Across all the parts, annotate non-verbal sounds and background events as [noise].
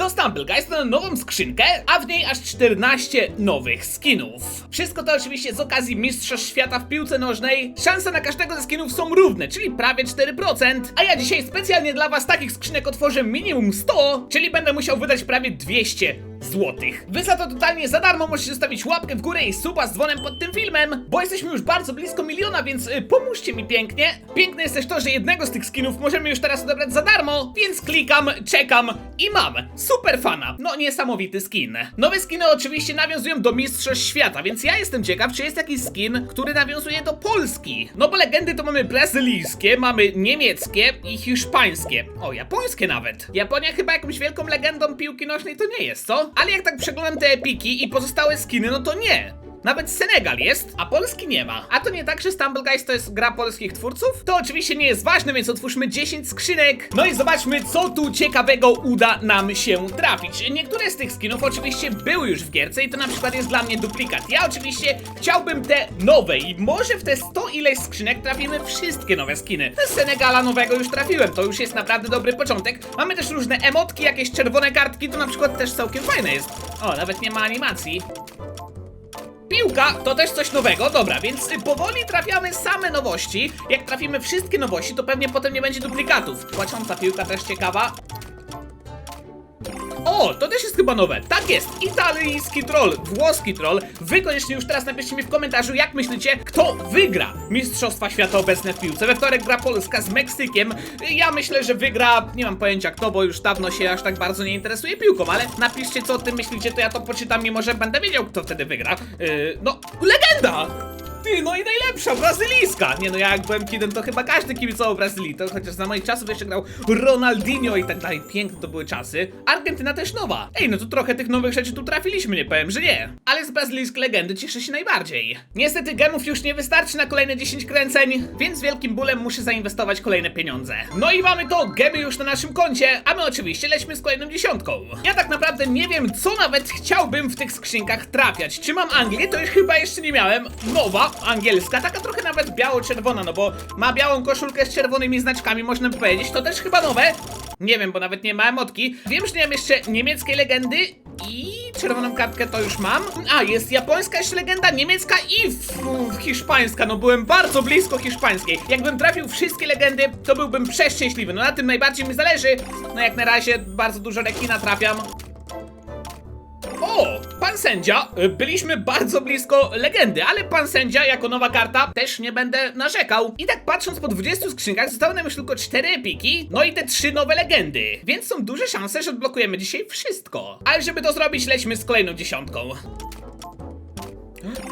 do Stumble Guys na nową skrzynkę, a w niej aż 14 nowych skinów. Wszystko to oczywiście z okazji Mistrzostw Świata w piłce nożnej. Szanse na każdego ze skinów są równe, czyli prawie 4%, a ja dzisiaj specjalnie dla was takich skrzynek otworzę minimum 100, czyli będę musiał wydać prawie 200 złotych. Wy za to totalnie za darmo możecie zostawić łapkę w górę i suba z dzwonem pod tym filmem, bo jesteśmy już bardzo blisko miliona, więc y, pomóżcie mi pięknie. Piękne jest też to, że jednego z tych skinów możemy już teraz odebrać za darmo, więc klikam, czekam i mam. Super fana. No niesamowity skin. Nowe skiny oczywiście nawiązują do Mistrzostw Świata, więc ja jestem ciekaw, czy jest jakiś skin, który nawiązuje do Polski. No bo legendy to mamy brazylijskie, mamy niemieckie i hiszpańskie. O, japońskie nawet. Japonia chyba jakąś wielką legendą piłki nożnej to nie jest, co? Ale jak tak przeglądam te epiki i pozostałe skiny, no to nie. Nawet Senegal jest, a Polski nie ma. A to nie tak, że Stumble Guys to jest gra polskich twórców? To oczywiście nie jest ważne, więc otwórzmy 10 skrzynek. No i zobaczmy, co tu ciekawego uda nam się trafić. Niektóre z tych skinów oczywiście były już w gierce i to na przykład jest dla mnie duplikat. Ja oczywiście chciałbym te nowe i może w te 100 ileś skrzynek trafimy wszystkie nowe skiny. Z Senegala nowego już trafiłem, to już jest naprawdę dobry początek. Mamy też różne emotki, jakieś czerwone kartki, to na przykład też całkiem fajne jest. O, nawet nie ma animacji. Piłka to też coś nowego, dobra, więc powoli trafiamy same nowości. Jak trafimy wszystkie nowości, to pewnie potem nie będzie duplikatów. Płacząca piłka też ciekawa. O, to też jest chyba nowe. Tak jest, italijski troll, włoski troll. Wy koniecznie już teraz napiszcie mi w komentarzu, jak myślicie, kto wygra Mistrzostwa Świata obecne w piłce. We wtorek gra Polska z Meksykiem. Ja myślę, że wygra, nie mam pojęcia kto, bo już dawno się aż tak bardzo nie interesuje piłką, ale napiszcie co o tym myślicie, to ja to poczytam, mimo że będę wiedział, kto wtedy wygra. Yy, no, legenda! Ty, no i najlepsza, brazylijska! Nie no, ja jak byłem kidem, to chyba każdy kibicował Brazylii, to chociaż za moich czasów jeszcze grał Ronaldinho i tak dalej, piękne to były czasy. Argentyna też nowa. Ej, no to trochę tych nowych rzeczy tu trafiliśmy, nie powiem, że nie. Ale z brazylijskiej legendy cieszę się najbardziej. Niestety gemów już nie wystarczy na kolejne 10 kręceń, więc z wielkim bólem muszę zainwestować kolejne pieniądze. No i mamy to, gemy już na naszym koncie, a my oczywiście lećmy z kolejną dziesiątką. Ja tak naprawdę nie wiem, co nawet chciałbym w tych skrzynkach trafiać. Czy mam Anglię? To już chyba jeszcze nie miałem. Nowa, angielska, taka trochę nawet biało-czerwona, no bo ma białą koszulkę z czerwonymi znaczkami, można by powiedzieć. To też chyba nowe. Nie wiem, bo nawet nie ma emotki. Wiem, że nie mam jeszcze niemieckiej legendy i czerwoną kartkę to już mam. A, jest japońska jeszcze legenda, niemiecka i hiszpańska. No byłem bardzo blisko hiszpańskiej. Jakbym trafił wszystkie legendy, to byłbym przeszczęśliwy. No na tym najbardziej mi zależy. No jak na razie bardzo dużo rekina trafiam. Pan sędzia, y, byliśmy bardzo blisko legendy, ale pan sędzia jako nowa karta też nie będę narzekał. I tak patrząc po 20 skrzynkach zostały nam już tylko 4 epiki, no i te 3 nowe legendy. Więc są duże szanse, że odblokujemy dzisiaj wszystko. Ale żeby to zrobić, lećmy z kolejną dziesiątką.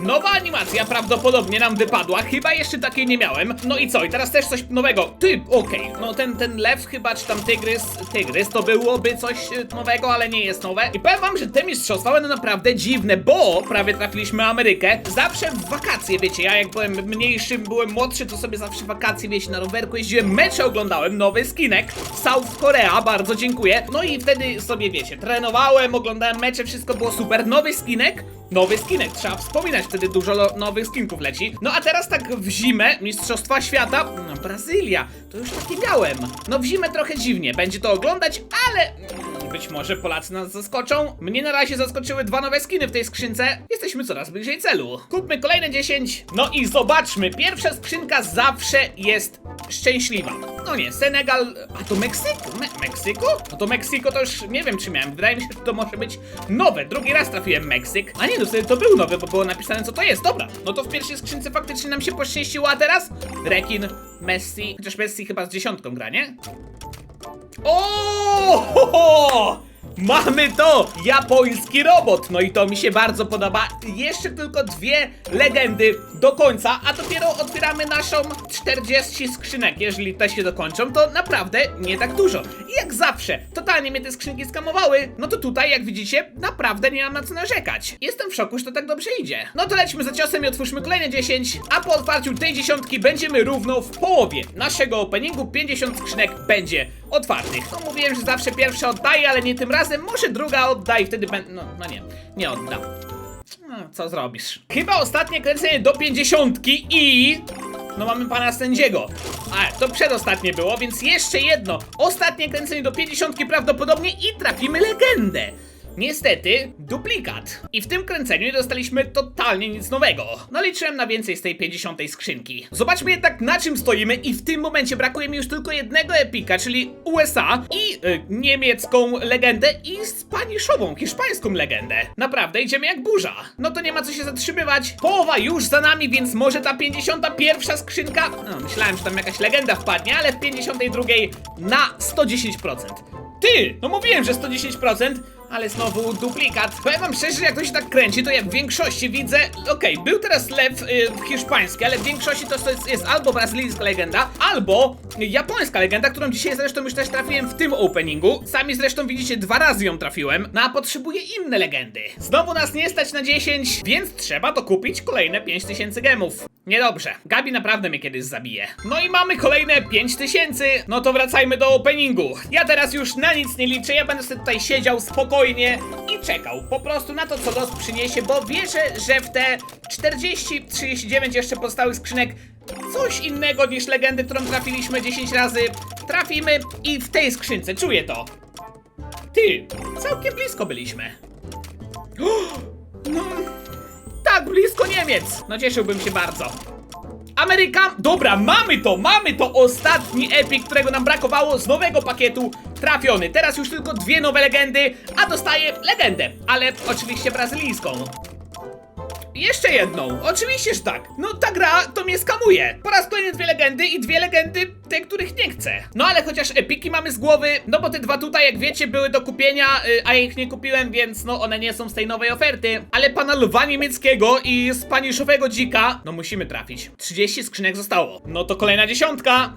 Nowa animacja prawdopodobnie nam wypadła, chyba jeszcze takiej nie miałem. No i co, i teraz też coś nowego. Ty, okej, no ten, ten lew chyba, czy tam tygrys, tygrys, to byłoby coś e, nowego, ale nie jest nowe. I powiem wam, że te mistrzostwa będą naprawdę dziwne, bo prawie trafiliśmy Amerykę. Zawsze w wakacje, wiecie, ja jak byłem mniejszym, byłem młodszy, to sobie zawsze wakacje, wiecie, na rowerku jeździłem, mecze oglądałem, nowy skinek, South Korea, bardzo dziękuję. No i wtedy sobie, wiecie, trenowałem, oglądałem mecze, wszystko było super. Nowy skinek, Nowy skinek, trzeba wspominać, wtedy dużo nowych skinków leci. No a teraz tak w zimę, Mistrzostwa Świata, no Brazylia, to już takie miałem. No w zimę trochę dziwnie, będzie to oglądać, ale mm, być może Polacy nas zaskoczą. Mnie na razie zaskoczyły dwa nowe skiny w tej skrzynce, jesteśmy coraz bliżej celu. Kupmy kolejne 10, no i zobaczmy, pierwsza skrzynka zawsze jest szczęśliwa. No nie, Senegal, a to Meksyk? Me Meksyko? No to Meksyko to już nie wiem czy miałem, wydaje mi się, że to może być nowe. Drugi raz trafiłem Meksyk. A nie, no wtedy to był nowy, bo było napisane co to jest. Dobra, no to w pierwszej skrzynce faktycznie nam się poszczęściło, a teraz? Rekin, Messi, chociaż Messi chyba z dziesiątką gra, nie? O! Ho, ho! Mamy to! Japoński robot! No i to mi się bardzo podoba. Jeszcze tylko dwie legendy do końca, a dopiero otwieramy naszą 40 skrzynek. Jeżeli te się dokończą, to naprawdę nie tak dużo. I jak zawsze, totalnie mnie te skrzynki skamowały. No to tutaj, jak widzicie, naprawdę nie mam na co narzekać. Jestem w szoku, że to tak dobrze idzie. No to lećmy za ciosem i otwórzmy kolejne 10, a po otwarciu tej dziesiątki będziemy równo w połowie naszego openingu. 50 skrzynek będzie otwartych. No mówiłem, że zawsze pierwsza oddaję, ale nie tym razem. Może druga odda i wtedy będę... No, no nie, nie oddam. No, co zrobisz? Chyba ostatnie kręcenie do 50 i... No mamy pana sędziego. A, to przedostatnie było, więc jeszcze jedno. Ostatnie kręcenie do 50 prawdopodobnie i trafimy legendę. Niestety, duplikat. I w tym kręceniu nie dostaliśmy totalnie nic nowego. No liczyłem na więcej z tej 50 skrzynki. Zobaczmy jednak na czym stoimy i w tym momencie brakuje mi już tylko jednego epika, czyli USA i y, niemiecką legendę i spaniszową, hiszpańską legendę. Naprawdę, idziemy jak burza. No to nie ma co się zatrzymywać. Połowa już za nami, więc może ta 51 skrzynka... No, myślałem, że tam jakaś legenda wpadnie, ale w 52 na 110%. Ty! No mówiłem, że 110%, ale znowu duplikat. Powiem wam szczerze, że jak to się tak kręci, to ja w większości widzę... Okej, był teraz lew y, hiszpański, ale w większości to jest, jest albo brazylijska legenda, albo japońska legenda, którą dzisiaj zresztą już też trafiłem w tym openingu. Sami zresztą widzicie, dwa razy ją trafiłem. No a potrzebuję inne legendy. Znowu nas nie stać na 10, więc trzeba to kupić kolejne 5000 gemów. Niedobrze. Gabi naprawdę mnie kiedyś zabije. No i mamy kolejne 5000. No to wracajmy do openingu. Ja teraz już na nic nie liczę. Ja będę sobie tutaj siedział spokojnie i czekał po prostu na to, co los przyniesie, bo wierzę, że w te 40-39 jeszcze pozostałych skrzynek coś innego niż legendy, którą trafiliśmy 10 razy, trafimy i w tej skrzynce czuję to. Ty, całkiem blisko byliśmy. [gasps] No, blisko Niemiec! No cieszyłbym się bardzo. Ameryka... Dobra, mamy to, mamy to! Ostatni epik, którego nam brakowało z nowego pakietu trafiony. Teraz już tylko dwie nowe legendy, a dostaję legendę, ale oczywiście brazylijską. Jeszcze jedną, oczywiście, że tak. No ta gra to mnie skamuje. Po raz kolejny dwie legendy i dwie legendy, te, których nie chcę. No ale chociaż epiki mamy z głowy, no bo te dwa tutaj, jak wiecie, były do kupienia, y, a ja ich nie kupiłem, więc no one nie są z tej nowej oferty. Ale pana lwa niemieckiego i spaniszowego dzika, no musimy trafić. 30 skrzynek zostało. No to kolejna dziesiątka.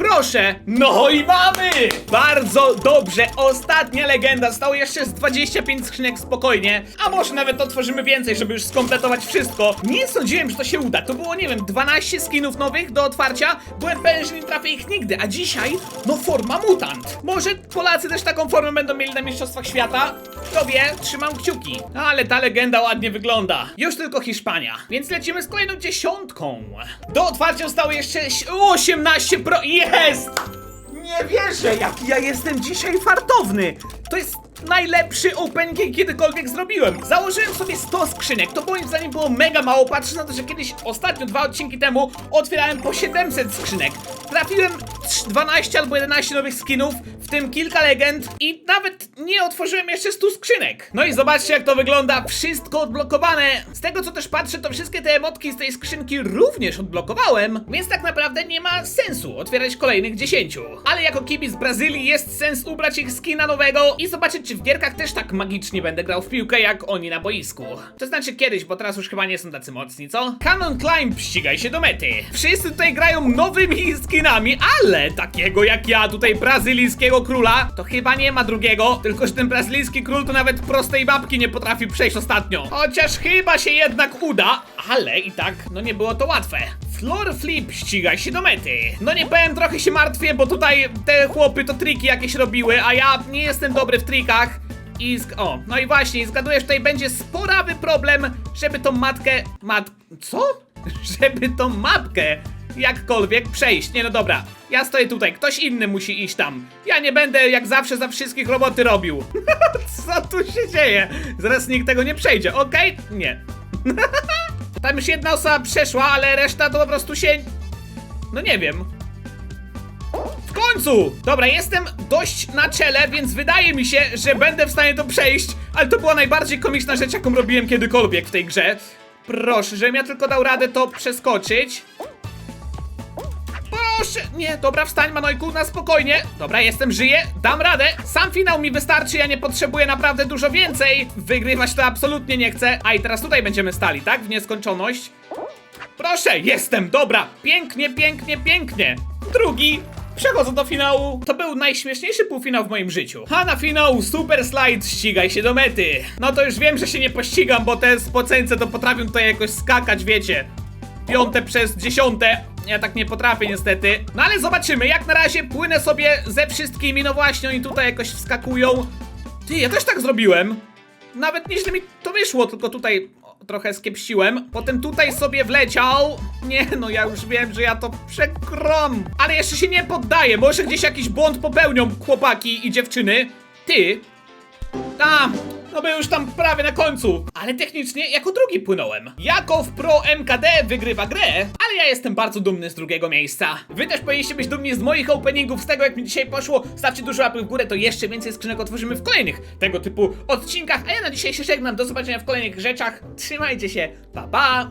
Proszę! No i mamy! Bardzo dobrze! Ostatnia legenda! Zostało jeszcze z 25 skrzynek spokojnie. A może nawet otworzymy więcej, żeby już skompletować wszystko. Nie sądziłem, że to się uda. To było, nie wiem, 12 skinów nowych do otwarcia. Byłem pewien, że nie trafię ich nigdy. A dzisiaj, no forma mutant. Może Polacy też taką formę będą mieli na Mistrzostwach Świata? Kto wie? Trzymam kciuki. Ale ta legenda ładnie wygląda. Już tylko Hiszpania. Więc lecimy z kolejną dziesiątką. Do otwarcia zostało jeszcze 18 pro... Jest! Nie wierzę, jaki ja jestem dzisiaj fartowny! To jest najlepszy opening, jaki kiedykolwiek zrobiłem. Założyłem sobie 100 skrzynek, to moim zdaniem było mega mało, patrząc na to, że kiedyś, ostatnio, dwa odcinki temu, otwierałem po 700 skrzynek. Trafiłem trz- 12 albo 11 nowych skinów, w tym kilka legend i nawet nie otworzyłem jeszcze 100 skrzynek. No i zobaczcie, jak to wygląda, wszystko odblokowane. Z tego, co też patrzę, to wszystkie te emotki z tej skrzynki również odblokowałem, więc tak naprawdę nie ma sensu otwierać kolejnych 10. Ale jako kibic Brazylii jest sens ubrać ich skina nowego i zobaczyć, czy w gierkach też tak magicznie będę grał w piłkę, jak oni na boisku. To znaczy kiedyś, bo teraz już chyba nie są tacy mocni, co? Canon Climb, ścigaj się do mety. Wszyscy tutaj grają nowymi skinami, ale takiego jak ja, tutaj brazylijskiego króla, to chyba nie ma drugiego, tylko że ten brazylijski król to nawet prostej babki nie potrafi przejść ostatnio. Chociaż chyba się jednak uda, ale i tak, no nie było to łatwe. Floor flip, ścigaj się do mety. No nie powiem, trochę się martwię, bo tutaj te chłopy to triki jakieś robiły, a ja nie jestem dobry w trikach. I o, no i właśnie, zgaduję, że tutaj będzie sporawy problem, żeby tą matkę... Mat... co? [laughs] Żeby tą mapkę jakkolwiek przejść. Nie no dobra, ja stoję tutaj, ktoś inny musi iść tam. Ja nie będę jak zawsze za wszystkich roboty robił. [laughs] co tu się dzieje? Zaraz nikt tego nie przejdzie, okej? Nie. [laughs] Tam już jedna osoba przeszła, ale reszta to po prostu się... No nie wiem. W końcu! Dobra, jestem dość na czele, więc wydaje mi się, że będę w stanie to przejść, ale to była najbardziej komiczna rzecz, jaką robiłem kiedykolwiek w tej grze. Proszę, żebym ja tylko dał radę to przeskoczyć. Proszę! Nie, dobra, wstań, Manojku, na spokojnie. Dobra, jestem, żyję, dam radę. Sam finał mi wystarczy, ja nie potrzebuję naprawdę dużo więcej. Wygrywać to absolutnie nie chcę. A i teraz tutaj będziemy stali, tak? W nieskończoność. Proszę, jestem, dobra. Pięknie, pięknie, pięknie. Drugi. Przechodzę do finału. To był najśmieszniejszy półfinał w moim życiu. A na finał Super Slide ścigaj się do mety. No to już wiem, że się nie pościgam, bo te spoceńce to potrafią tutaj jakoś skakać, wiecie. Piąte przez dziesiąte. Ja tak nie potrafię niestety. No ale zobaczymy, jak na razie płynę sobie ze wszystkimi. No właśnie, oni tutaj jakoś wskakują. Ty, ja też tak zrobiłem. Nawet nieźle mi to wyszło, tylko tutaj trochę skiepsiłem. Potem tutaj sobie wleciał. Nie, no ja już wiem, że ja to przekrom. Ale jeszcze się nie poddaję. Może gdzieś jakiś błąd popełnią chłopaki i dziewczyny. Ty, tam, no by już tam prawie na końcu. Ale technicznie jako drugi płynąłem. Jako w Pro MKD wygrywa grę, ale ja jestem bardzo dumny z drugiego miejsca. Wy też powinniście być dumni z moich openingów, z tego jak mi dzisiaj poszło. Stawcie dużo łapy w górę, to jeszcze więcej skrzynek otworzymy w kolejnych tego typu odcinkach. A ja na dzisiaj się żegnam. Do zobaczenia w kolejnych rzeczach. Trzymajcie się. Pa pa!